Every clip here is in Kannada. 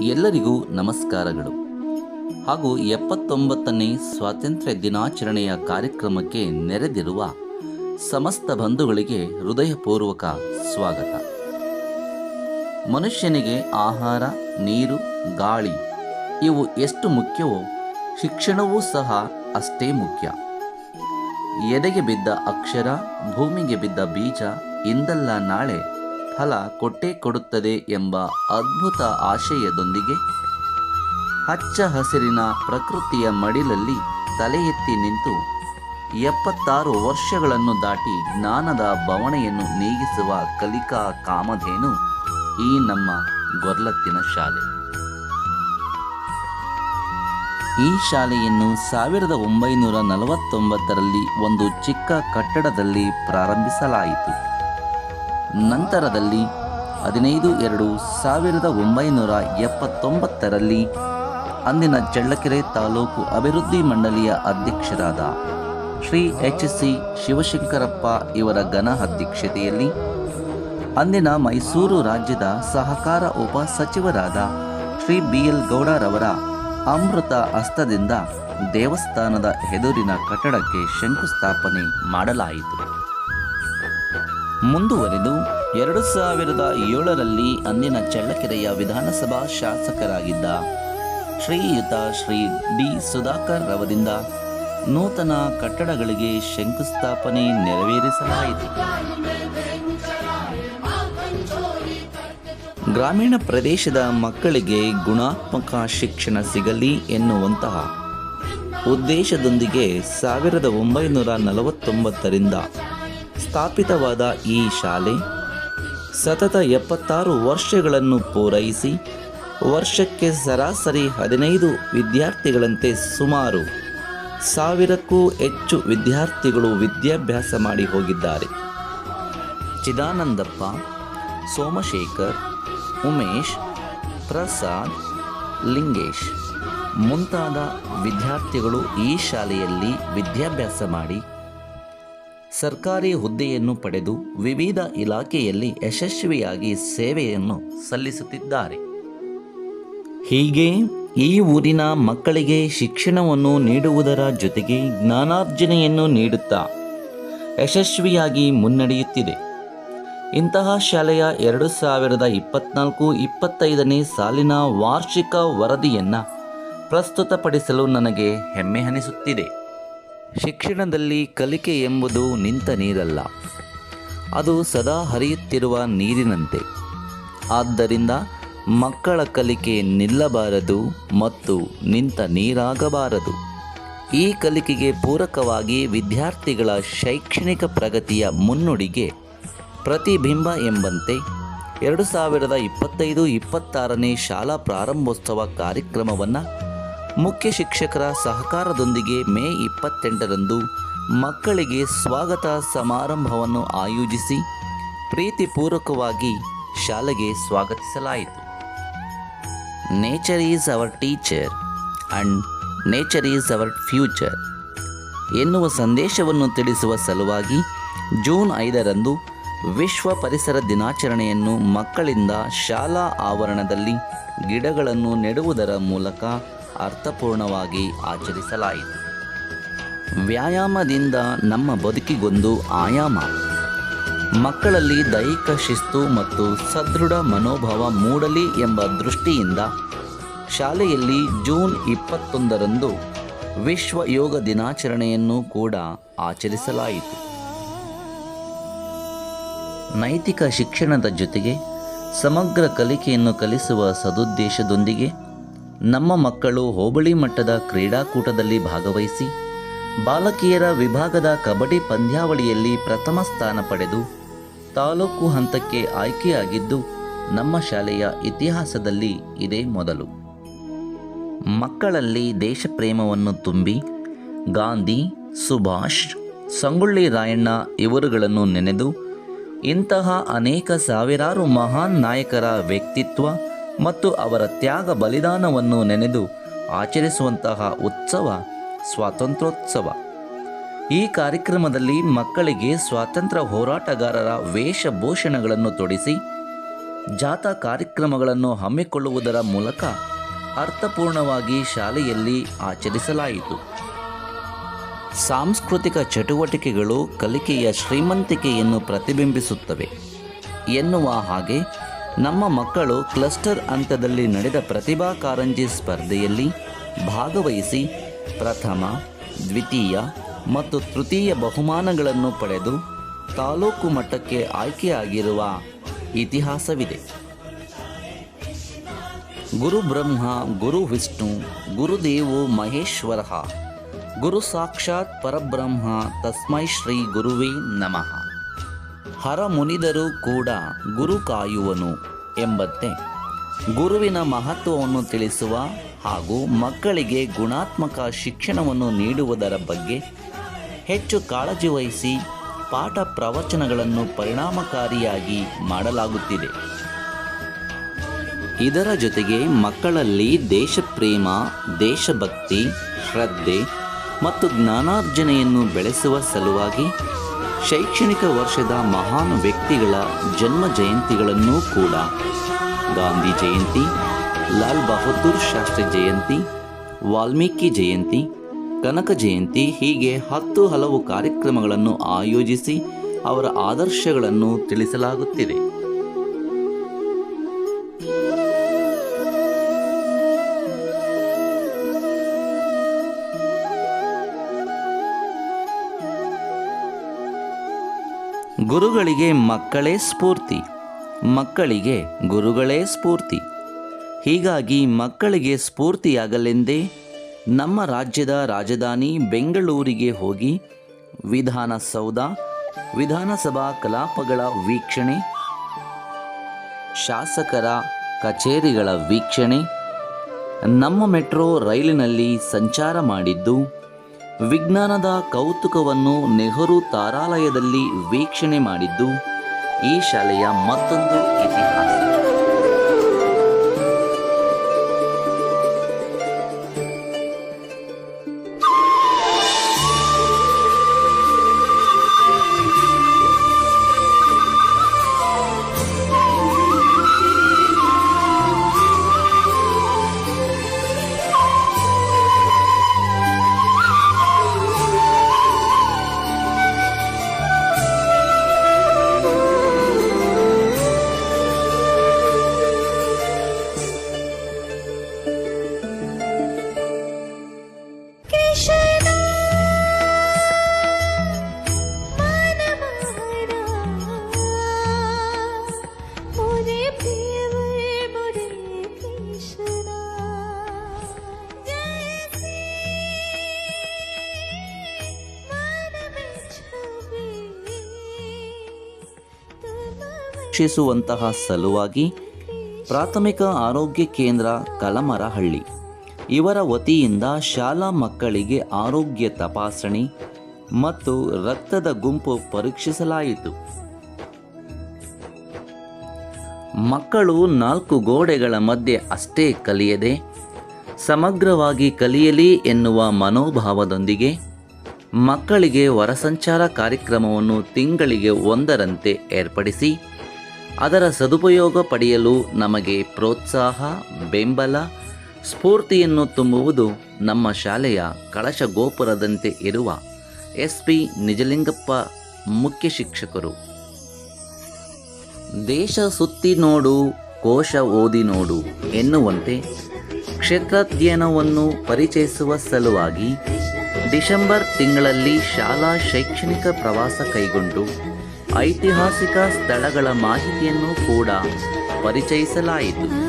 ಎಲ್ಲರಿಗೂ ನಮಸ್ಕಾರಗಳು. ಹಾಗೂ ಎಪ್ಪತ್ತೊಂಬತ್ತನೇ ಸ್ವಾತಂತ್ರ್ಯ ದಿನಾಚರಣೆಯ ಕಾರ್ಯಕ್ರಮಕ್ಕೆ ನೆರೆದಿರುವ ಸಮಸ್ತ ಬಂಧುಗಳಿಗೆ ಹೃದಯಪೂರ್ವಕ ಸ್ವಾಗತ. ಮನುಷ್ಯನಿಗೆ ಆಹಾರ, ನೀರು, ಗಾಳಿ ಇವು ಎಷ್ಟು ಮುಖ್ಯವೋ ಶಿಕ್ಷಣವೂ ಸಹ ಅಷ್ಟೇ ಮುಖ್ಯ. ಎದೆಗೆ ಬಿದ್ದ ಅಕ್ಷರ, ಭೂಮಿಗೆ ಬಿದ್ದ ಬೀಜ, ಇಂದಲ್ಲ ನಾಳೆ ಫಲ ಕೊಟ್ಟೇ ಕೊಡುತ್ತದೆ ಎಂಬ ಅದ್ಭುತ ಆಶಯದೊಂದಿಗೆ ಹಚ್ಚ ಹಸಿರಿನ ಪ್ರಕೃತಿಯ ಮಡಿಲಲ್ಲಿ ತಲೆ ಎತ್ತಿ ನಿಂತು ಎಪ್ಪತ್ತಾರು ವರ್ಷಗಳನ್ನು ದಾಟಿ ಜ್ಞಾನದ ಬವಣೆಯನ್ನು ನೀಗಿಸುವ ಕಲಿಕಾ ಕಾಮಧೇನು ಈ ನಮ್ಮ ಗೊರ್ಲತ್ತಿನ ಶಾಲೆ. ಈ ಶಾಲೆಯನ್ನು ಸಾವಿರದ ಒಂಬೈನೂರ ನಲವತ್ತೊಂಬತ್ತರಲ್ಲಿ ಒಂದು ಚಿಕ್ಕ ಕಟ್ಟಡದಲ್ಲಿ ಪ್ರಾರಂಭಿಸಲಾಯಿತು. ನಂತರದಲ್ಲಿ ಹದಿನೈದು ಎರಡು ಸಾವಿರದ ಒಂಬೈನೂರ ಎಪ್ಪತ್ತೊಂಬತ್ತರಲ್ಲಿ ಅಂದಿನ ಚಳ್ಳಕೆರೆ ತಾಲೂಕು ಅಭಿವೃದ್ಧಿ ಮಂಡಳಿಯ ಅಧ್ಯಕ್ಷರಾದ ಶ್ರೀ ಎಚ್ ಸಿ ಶಿವಶಂಕರಪ್ಪ ಇವರ ಘನ ಅಧ್ಯಕ್ಷತೆಯಲ್ಲಿ ಅಂದಿನ ಮೈಸೂರು ರಾಜ್ಯದ ಸಹಕಾರ ಉಪ ಸಚಿವರಾದ ಶ್ರೀ ಬಿ ಎಲ್ ಗೌಡರವರ ಅಮೃತ ಹಸ್ತದಿಂದ ದೇವಸ್ಥಾನದ ಎದುರಿನ ಕಟ್ಟಡಕ್ಕೆ ಶಂಕುಸ್ಥಾಪನೆ ಮಾಡಲಾಯಿತು. ಮುಂದುವರೆದು ಎರಡು ಸಾವಿರದ ಏಳರಲ್ಲಿ ಅಂದಿನ ಚಳ್ಳಕೆರೆಯ ವಿಧಾನಸಭಾ ಶಾಸಕರಾಗಿದ್ದ ಶ್ರೀಯುತ ಶ್ರೀ ಡಿ ಸುಧಾಕರ್ ರವರಿಂದ ನೂತನ ಕಟ್ಟಡಗಳಿಗೆ ಶಂಕುಸ್ಥಾಪನೆ ನೆರವೇರಿಸಲಾಯಿತು. ಗ್ರಾಮೀಣ ಪ್ರದೇಶದ ಮಕ್ಕಳಿಗೆ ಗುಣಾತ್ಮಕ ಶಿಕ್ಷಣ ಸಿಗಲಿ ಎನ್ನುವಂತಹ ಉದ್ದೇಶದೊಂದಿಗೆ ಸಾವಿರದ ಒಂಬೈನೂರ ನಲವತ್ತೊಂಬತ್ತರಿಂದ ಸ್ಥಾಪಿತವಾದ ಈ ಶಾಲೆ ಸತತ ಎಪ್ಪತ್ತಾರು ವರ್ಷಗಳನ್ನು ಪೂರೈಸಿ ವರ್ಷಕ್ಕೆ ಸರಾಸರಿ ಹದಿನೈದು ವಿದ್ಯಾರ್ಥಿಗಳಂತೆ ಸುಮಾರು ಸಾವಿರಕ್ಕೂ ಹೆಚ್ಚು ವಿದ್ಯಾರ್ಥಿಗಳು ವಿದ್ಯಾಭ್ಯಾಸ ಮಾಡಿ ಹೋಗಿದ್ದಾರೆ. ಚಿದಾನಂದಪ್ಪ, ಸೋಮಶೇಖರ್, ಉಮೇಶ್, ಪ್ರಸಾದ್, ಲಿಂಗೇಶ್ ಮುಂತಾದ ವಿದ್ಯಾರ್ಥಿಗಳು ಈ ಶಾಲೆಯಲ್ಲಿ ವಿದ್ಯಾಭ್ಯಾಸ ಮಾಡಿ ಸರ್ಕಾರಿ ಹುದ್ದೆಯನ್ನು ಪಡೆದು ವಿವಿಧ ಇಲಾಖೆಯಲ್ಲಿ ಯಶಸ್ವಿಯಾಗಿ ಸೇವೆಯನ್ನು ಸಲ್ಲಿಸುತ್ತಿದ್ದಾರೆ. ಹೀಗೆ ಈ ಊರಿನ ಮಕ್ಕಳಿಗೆ ಶಿಕ್ಷಣವನ್ನು ನೀಡುವುದರ ಜೊತೆಗೆ ಜ್ಞಾನಾರ್ಜನೆಯನ್ನು ನೀಡುತ್ತಾ ಯಶಸ್ವಿಯಾಗಿ ಮುನ್ನಡೆಯುತ್ತಿದೆ. ಇಂತಹ ಶಾಲೆಯ ಎರಡು ಸಾವಿರದ ಇಪ್ಪತ್ನಾಲ್ಕು ಇಪ್ಪತ್ತೈದನೇ ಸಾಲಿನ ವಾರ್ಷಿಕ ವರದಿಯನ್ನು ಪ್ರಸ್ತುತಪಡಿಸಲು ನನಗೆ ಹೆಮ್ಮೆ ಅನಿಸುತ್ತಿದೆ. ಶಿಕ್ಷಣದಲ್ಲಿ ಕಲಿಕೆ ಎಂಬುದು ನಿಂತ ನೀರಲ್ಲ. ಅದು ಸದಾ ಹರಿಯುತ್ತಿರುವ ನೀರಿನಂತೆ. ಆದ್ದರಿಂದ ಮಕ್ಕಳ ಕಲಿಕೆ ನಿಲ್ಲಬಾರದು ಮತ್ತು ನಿಂತ ನೀರಾಗಬಾರದು. ಈ ಕಲಿಕೆಗೆ ಪೂರಕವಾಗಿ ವಿದ್ಯಾರ್ಥಿಗಳ ಶೈಕ್ಷಣಿಕ ಪ್ರಗತಿಯ ಮುನ್ನುಡಿಗೆ ಪ್ರತಿಬಿಂಬ ಎಂಬಂತೆ ಎರಡು ಸಾವಿರದ ಇಪ್ಪತ್ತೈದು ಇಪ್ಪತ್ತಾರನೇ ಶಾಲಾ ಪ್ರಾರಂಭೋತ್ಸವ ಕಾರ್ಯಕ್ರಮವನ್ನು ಮುಖ್ಯ ಶಿಕ್ಷಕರ ಸಹಕಾರದೊಂದಿಗೆ ಮೇ ಇಪ್ಪತ್ತೆಂಟರಂದು ಮಕ್ಕಳಿಗೆ ಸ್ವಾಗತ ಸಮಾರಂಭವನ್ನು ಆಯೋಜಿಸಿ ಪ್ರೀತಿಪೂರ್ವಕವಾಗಿ ಶಾಲೆಗೆ ಸ್ವಾಗತಿಸಲಾಯಿತು. Nature is our teacher and nature is our future ಎನ್ನುವ ಸಂದೇಶವನ್ನು ತಿಳಿಸುವ ಸಲುವಾಗಿ ಜೂನ್ ಐದರಂದು ವಿಶ್ವ ಪರಿಸರ ದಿನಾಚರಣೆಯನ್ನು ಮಕ್ಕಳಿಂದ ಶಾಲಾ ಆವರಣದಲ್ಲಿ ಗಿಡಗಳನ್ನು ನೆಡುವುದರ ಮೂಲಕ ಅರ್ಥಪೂರ್ಣವಾಗಿ ಆಚರಿಸಲಾಯಿತು. ವ್ಯಾಯಾಮದಿಂದ ನಮ್ಮ ಬದುಕಿಗೊಂದು ಆಯಾಮ. ಮಕ್ಕಳಲ್ಲಿ ದೈಹಿಕ ಶಿಸ್ತು ಮತ್ತು ಸದೃಢ ಮನೋಭಾವ ಮೂಡಲಿ ಎಂಬ ದೃಷ್ಟಿಯಿಂದ ಶಾಲೆಯಲ್ಲಿ ಜೂನ್ ಇಪ್ಪತ್ತೊಂದರಂದು ವಿಶ್ವ ಯೋಗ ದಿನಾಚರಣೆಯನ್ನು ಕೂಡ ಆಚರಿಸಲಾಯಿತು. ನೈತಿಕ ಶಿಕ್ಷಣದ ಜೊತೆಗೆ ಸಮಗ್ರ ಕಲಿಕೆಯನ್ನು ಕಲಿಸುವ ಸದುದ್ದೇಶದೊಂದಿಗೆ ನಮ್ಮ ಮಕ್ಕಳು ಹೋಬಳಿ ಮಟ್ಟದ ಕ್ರೀಡಾಕೂಟದಲ್ಲಿ ಭಾಗವಹಿಸಿ, ಬಾಲಕಿಯರ ವಿಭಾಗದ ಕಬಡ್ಡಿ ಪಂದ್ಯಾವಳಿಯಲ್ಲಿ ಪ್ರಥಮ ಸ್ಥಾನ ಪಡೆದು, ತಾಲೂಕು ಹಂತಕ್ಕೆ ಆಯ್ಕೆಯಾಗಿದ್ದು, ನಮ್ಮ ಶಾಲೆಯ ಇತಿಹಾಸದಲ್ಲಿ ಇದೇ ಮೊದಲು. ಮಕ್ಕಳಲ್ಲಿ ದೇಶಪ್ರೇಮವನ್ನು ತುಂಬಿ, ಗಾಂಧಿ, ಸುಭಾಷ್, ಸಂಗೊಳ್ಳಿ ರಾಯಣ್ಣ ಇವರುಗಳನ್ನು ನೆನೆದು, ಇಂತಹ ಅನೇಕ ಸಾವಿರಾರು ಮಹಾನ್ ನಾಯಕರ ವ್ಯಕ್ತಿತ್ವ ಮತ್ತು ಅವರ ತ್ಯಾಗ ಬಲಿದಾನವನ್ನು ನೆನೆದು ಆಚರಿಸುವಂತಹ ಉತ್ಸವ, ಸ್ವಾತಂತ್ರ್ಯೋತ್ಸವ. ಈ ಕಾರ್ಯಕ್ರಮದಲ್ಲಿ ಮಕ್ಕಳಿಗೆ ಸ್ವಾತಂತ್ರ್ಯ ಹೋರಾಟಗಾರರ ವೇಷಭೂಷಣಗಳನ್ನು ತೊಡಿಸಿ ಜಾಥಾ ಕಾರ್ಯಕ್ರಮಗಳನ್ನು ಹಮ್ಮಿಕೊಳ್ಳುವುದರ ಮೂಲಕ ಅರ್ಥಪೂರ್ಣವಾಗಿ ಶಾಲೆಯಲ್ಲಿ ಆಚರಿಸಲಾಯಿತು. ಸಾಂಸ್ಕೃತಿಕ ಚಟುವಟಿಕೆಗಳು ಕಲಿಕೆಯ ಶ್ರೀಮಂತಿಕೆಯನ್ನು ಪ್ರತಿಬಿಂಬಿಸುತ್ತವೆ ಎನ್ನುವ ಹಾಗೆ ನಮ್ಮ ಮಕ್ಕಳು ಕ್ಲಸ್ಟರ್ ಹಂತದಲ್ಲಿ ನಡೆದ ಪ್ರತಿಭಾ ಕಾರಂಜಿ ಸ್ಪರ್ಧೆಯಲ್ಲಿ ಭಾಗವಹಿಸಿ ಪ್ರಥಮ, ದ್ವಿತೀಯ ಮತ್ತು ತೃತೀಯ ಬಹುಮಾನಗಳನ್ನು ಪಡೆದು ತಾಲೂಕು ಮಟ್ಟಕ್ಕೆ ಆಯ್ಕೆಯಾಗಿರುವ ಇತಿಹಾಸವಿದೆ. ಗುರು ಬ್ರಹ್ಮ, ಗುರು ವಿಷ್ಣು ಗುರುದೇವು ಮಹೇಶ್ವರ, ಗುರು ಸಾಕ್ಷಾತ್ ಪರಬ್ರಹ್ಮ, ತಸ್ಮೈ ಶ್ರೀ ಗುರುವೇ ನಮಃ. ಹರ ಮುನಿದರೂ ಕೂಡ ಗುರು ಕಾಯುವನು ಎಂಬಂತೆ. ಗುರುವಿನ ಮಹತ್ವವನ್ನು ತಿಳಿಸುವ ಹಾಗೂ ಮಕ್ಕಳಿಗೆ ಗುಣಾತ್ಮಕ ಶಿಕ್ಷಣವನ್ನು ನೀಡುವುದರ ಬಗ್ಗೆ ಹೆಚ್ಚು ಕಾಳಜಿ ವಹಿಸಿ ಪಾಠ ಪ್ರವಚನಗಳನ್ನು ಪರಿಣಾಮಕಾರಿಯಾಗಿ ಮಾಡಲಾಗುತ್ತಿದೆ. ಇದರ ಜೊತೆಗೆ ಮಕ್ಕಳಲ್ಲಿ ದೇಶಪ್ರೇಮ, ದೇಶಭಕ್ತಿ, ಶ್ರದ್ಧೆ ಮತ್ತು ಜ್ಞಾನಾರ್ಜನೆಯನ್ನು ಬೆಳೆಸುವ ಸಲುವಾಗಿ ಶೈಕ್ಷಣಿಕ ವರ್ಷದ ಮಹಾನ್ ವ್ಯಕ್ತಿಗಳ ಜನ್ಮ ಜಯಂತಿಗಳನ್ನೂ ಕೂಡ ಗಾಂಧಿ ಜಯಂತಿ, ಲಾಲ್ ಬಹದ್ದೂರ್ ಶಾಸ್ತ್ರಿ ಜಯಂತಿ, ವಾಲ್ಮೀಕಿ ಜಯಂತಿ, ಕನಕ ಜಯಂತಿ ಹೀಗೆ ಹತ್ತು ಹಲವು ಕಾರ್ಯಕ್ರಮಗಳನ್ನು ಆಯೋಜಿಸಿ ಅವರ ಆದರ್ಶಗಳನ್ನು ತಿಳಿಸಲಾಗುತ್ತಿದೆ. ಗುರುಗಳಿಗೆ ಮಕ್ಕಳೇ ಸ್ಫೂರ್ತಿ, ಮಕ್ಕಳಿಗೆ ಗುರುಗಳೇ ಸ್ಫೂರ್ತಿ. ಹೀಗಾಗಿ ಮಕ್ಕಳಿಗೆ ಸ್ಫೂರ್ತಿಯಾಗಲೆಂದೇ ನಮ್ಮ ರಾಜ್ಯದ ರಾಜಧಾನಿ ಬೆಂಗಳೂರಿಗೆ ಹೋಗಿ ವಿಧಾನಸೌಧ, ವಿಧಾನಸಭಾ ಕಲಾಪಗಳ ವೀಕ್ಷಣೆ, ಶಾಸಕರ ಕಚೇರಿಗಳ ವೀಕ್ಷಣೆ, ನಮ್ಮ ಮೆಟ್ರೋ ರೈಲಿನಲ್ಲಿ ಸಂಚಾರ ಮಾಡಿದ್ದು ವಿಜ್ಞಾನದ ಕೌತುಕವನ್ನು ನೆಹರು ತಾರಾಲಯದಲ್ಲಿ ವೀಕ್ಷಣೆ ಮಾಡಿದ್ದು ಈ ಶಾಲೆಯ ಮತ್ತೊಂದು ಇತಿಹಾಸ. ರಕ್ಷಿಸುವಂತಹ ಸಲುವಾಗಿ ಪ್ರಾಥಮಿಕ ಆರೋಗ್ಯ ಕೇಂದ್ರ ಕಲಮರಹಳ್ಳಿ. ಇವರ ವತಿಯಿಂದ ಶಾಲಾ ಮಕ್ಕಳಿಗೆ ಆರೋಗ್ಯ ತಪಾಸಣೆ ಮತ್ತು ರಕ್ತದ ಗುಂಪು ಪರೀಕ್ಷಿಸಲಾಯಿತು. ಮಕ್ಕಳು ನಾಲ್ಕು ಗೋಡೆಗಳ ಮಧ್ಯೆ ಅಷ್ಟೇ ಕಲಿಯದೆ, ಸಮಗ್ರವಾಗಿ ಕಲಿಯಲಿ ಎನ್ನುವ ಮನೋಭಾವದೊಂದಿಗೆ ಮಕ್ಕಳಿಗೆ ವರಸಂಚಾರ ಕಾರ್ಯಕ್ರಮವನ್ನು ತಿಂಗಳಿಗೆ ಒಂದರಂತೆ ಏರ್ಪಡಿಸಿ ಅದರ ಸದುಪಯೋಗ ಪಡೆಯಲು ನಮಗೆ ಪ್ರೋತ್ಸಾಹ, ಬೆಂಬಲ, ಸ್ಫೂರ್ತಿಯನ್ನು ತುಂಬುವುದು ನಮ್ಮ ಶಾಲೆಯ ಕಳಶ ಗೋಪುರದಂತೆ ಇರುವ ಎಸ್ ಪಿ ನಿಜಲಿಂಗಪ್ಪ ಮುಖ್ಯ ಶಿಕ್ಷಕರು. ದೇಶ ಸುತ್ತಿ ನೋಡು, ಕೋಶ ಓದಿ ನೋಡು ಎನ್ನುವಂತೆ ಕ್ಷೇತ್ರಾಧ್ಯಯನವನ್ನು ಪರಿಚಯಿಸುವ ಸಲುವಾಗಿ ಡಿಸೆಂಬರ್ ತಿಂಗಳಲ್ಲಿ ಶಾಲಾ ಶೈಕ್ಷಣಿಕ ಪ್ರವಾಸ ಕೈಗೊಂಡು ಐತಿಹಾಸಿಕ ಸ್ಥಳಗಳ ಮಾಹಿತಿಯನ್ನು ಕೂಡ ಪರಿಚಯಿಸಲಾಯಿತು.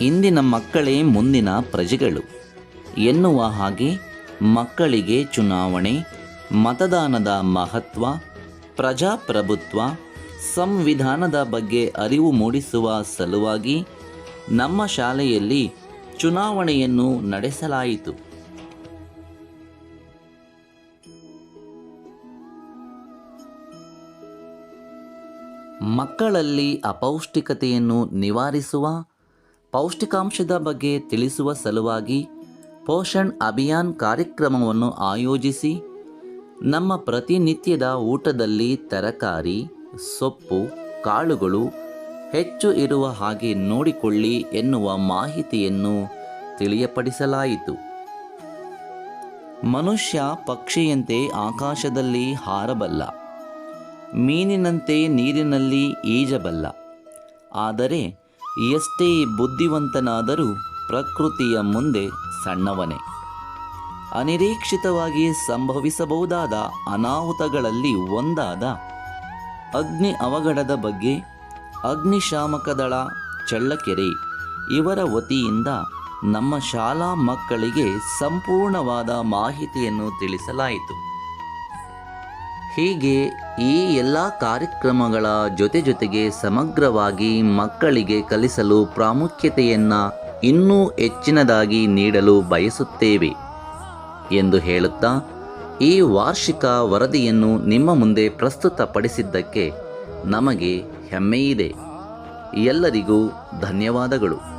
ಇಂದಿನ ಮಕ್ಕಳೇ ಮುಂದಿನ ಪ್ರಜೆಗಳು. ಎನ್ನುವ ಹಾಗೆ ಮಕ್ಕಳಿಗೆ ಚುನಾವಣೆ, ಮತದಾನದ ಮಹತ್ವ, ಪ್ರಜಾಪ್ರಭುತ್ವ, ಸಂವಿಧಾನದ ಬಗ್ಗೆ ಅರಿವು ಮೂಡಿಸುವ ಸಲುವಾಗಿ ನಮ್ಮ ಶಾಲೆಯಲ್ಲಿ ಚುನಾವಣೆಯನ್ನು ನಡೆಸಲಾಯಿತು. ಮಕ್ಕಳಲ್ಲಿ ಅಪೌಷ್ಟಿಕತೆಯನ್ನು ನಿವಾರಿಸುವ, ಪೌಷ್ಟಿಕಾಂಶದ ಬಗ್ಗೆ ತಿಳಿಸುವ ಸಲುವಾಗಿ ಪೋಷಣ್ ಅಭಿಯಾನ್ ಕಾರ್ಯಕ್ರಮವನ್ನು ಆಯೋಜಿಸಿ, ನಮ್ಮ ಪ್ರತಿನಿತ್ಯದ ಊಟದಲ್ಲಿ ತರಕಾರಿ, ಸೊಪ್ಪು, ಕಾಳುಗಳು ಹೆಚ್ಚು ಇರುವ ಹಾಗೆ ನೋಡಿಕೊಳ್ಳಿ ಎನ್ನುವ ಮಾಹಿತಿಯನ್ನು ತಿಳಿಯಪಡಿಸಲಾಯಿತು. ಮನುಷ್ಯ ಪಕ್ಷಿಯಂತೆ ಆಕಾಶದಲ್ಲಿ ಹಾರಬಲ್ಲ. ಮೀನಿನಂತೆ ನೀರಿನಲ್ಲಿ ಈಜಬಲ್ಲ. ಆದರೆ ಎಷ್ಟೇ ಬುದ್ಧಿವಂತನಾದರೂ ಪ್ರಕೃತಿಯ ಮುಂದೆ ಸಣ್ಣವನೇ. ಅನಿರೀಕ್ಷಿತವಾಗಿ ಸಂಭವಿಸಬಹುದಾದ ಅನಾಹುತಗಳಲ್ಲಿ ಒಂದಾದ ಅಗ್ನಿ ಅವಘಡದ ಬಗ್ಗೆ ಅಗ್ನಿಶಾಮಕ ದಳ ಚಳ್ಳಕೆರೆ. ಇವರ ವತಿಯಿಂದ ನಮ್ಮ ಶಾಲಾ ಮಕ್ಕಳಿಗೆ ಸಂಪೂರ್ಣವಾದ ಮಾಹಿತಿಯನ್ನು ತಿಳಿಸಲಾಯಿತು. ಹೀಗೆ ಈ ಎಲ್ಲ ಕಾರ್ಯಕ್ರಮಗಳ ಜೊತೆ ಜೊತೆಗೆ ಸಮಗ್ರವಾಗಿ ಮಕ್ಕಳಿಗೆ ಕಲಿಸಲು ಪ್ರಾಮುಖ್ಯತೆಯನ್ನು ಇನ್ನೂ ಹೆಚ್ಚಿನದಾಗಿ ನೀಡಲು ಬಯಸುತ್ತೇವೆ, ಎಂದು ಹೇಳುತ್ತಾ ಈ ವಾರ್ಷಿಕ ವರದಿಯನ್ನು ನಿಮ್ಮ ಮುಂದೆ ಪ್ರಸ್ತುತಪಡಿಸಿದ್ದಕ್ಕೆ ನಮಗೆ ಹೆಮ್ಮೆಯಿದೆ. ಎಲ್ಲರಿಗೂ ಧನ್ಯವಾದಗಳು.